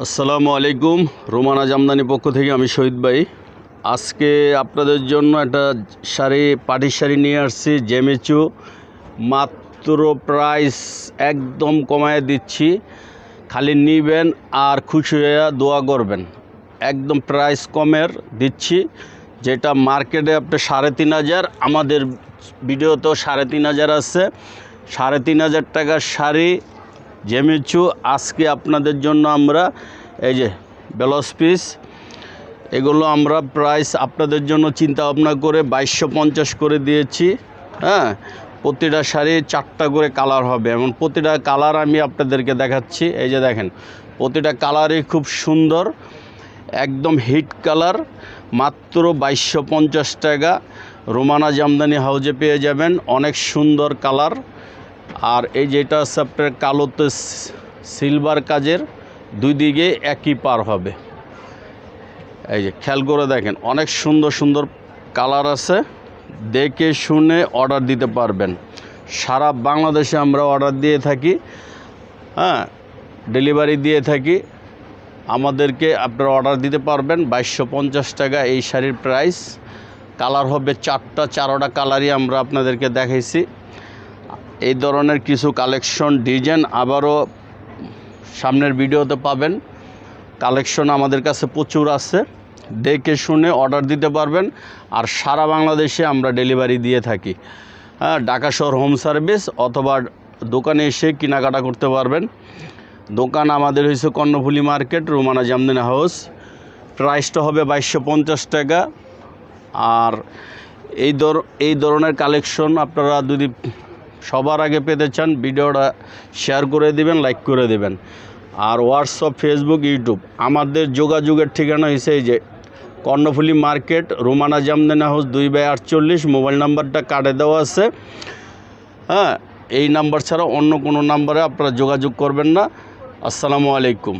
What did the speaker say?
আসসালামু আলাইকুম। রোমানা জামদানি পক্ষ থেকে আমি শহীদ ভাই। আজকে আপনাদের জন্য একটা শাড়ি, পাটির শাড়ি নিয়ে আসছি, জেমেচু। মাত্র প্রাইস একদম কমায় দিচ্ছি। খালি নিবেন আর খুশি হয়ে দোয়া করবেন। একদম প্রাইস কমের দিচ্ছি। যেটা মার্কেটে আপনার সাড়ে তিন হাজার, আমাদের ভিডিওতেও সাড়ে তিন হাজার আছে। সাড়ে তিন হাজার টাকার শাড়ি জেমেচু, আজকে আপনাদের জন্য আমরা এই যে ব্লাউজ পিস, এগুলো আমরা প্রাইস আপনাদের জন্য চিন্তা ভাবনা করে বাইশশো পঞ্চাশ করে দিয়েছি হ্যাঁ? প্রতিটা শাড়ি চারটা করে কালার হবে। এবং প্রতিটা কালার আমি আপনাদেরকে দেখাচ্ছি। এই যে দেখেন, প্রতিটা কালারই খুব সুন্দর, একদম হিট কালার মাত্র বাইশশো পঞ্চাশ টাকা। রোমানা জামদানি হাউজে পেয়ে যাবেন, অনেক সুন্দর কালার আর এই যেটা হচ্ছে আপনার কালোতে সিলভার কাজের, দুই দিকে একই পার হবে। এই যে খেয়াল করে দেখেন, অনেক সুন্দর সুন্দর কালার আছে। দেখে শুনে অর্ডার দিতে পারবেন। সারা বাংলাদেশে আমরা অর্ডার দিয়ে থাকি হ্যাঁ ডেলিভারি দিয়ে থাকি। আমাদেরকে আপনারা অর্ডার দিতে পারবেন, বাইশশো পঞ্চাশ টাকা এই শাড়ির প্রাইস কালার হবে চারটা, চারোটা কালারই আমরা আপনাদেরকে দেখাইছি। এই ধরনের কিছু কালেকশন ডিজাইন আবারও সামনের ভিডিওতে পাবেন। কালেকশন আমাদের কাছে প্রচুর আছে। দেখে শুনে অর্ডার দিতে পারবেন। আর সারা বাংলাদেশে আমরা ডেলিভারি দিয়ে থাকি। হ্যাঁ ঢাকা শহর হোম সার্ভিস অথবা দোকানে এসে কেনাকাটা করতে পারবেন। দোকান আমাদের হয়েছে কর্ণফুলি মার্কেট রোমানা জামদিনা হাউস। প্রাইসটা হবে বাইশশো পঞ্চাশ টাকা। আর এই ধর, এই ধরনের কালেকশন আপনারা যদি সবার আগে পেতে চান ভিডিওটা শেয়ার করে দিবেন, লাইক করে দিবেন। আর হোয়াটসঅ্যাপ ফেসবুক ইউটিউব আমাদের যোগাযোগের ঠিকানা এই যে কর্ণফুলি মার্কেট, রোমানা জামদানা হাউস দুই বাই আটচল্লিশ, মোবাইল নাম্বারটা কার্ডে দেওয়া আছে। হ্যাঁ এই নাম্বার ছাড়া অন্য কোনো নাম্বারে আপনারা যোগাযোগ করবেন না। আসসালামু আলাইকুম।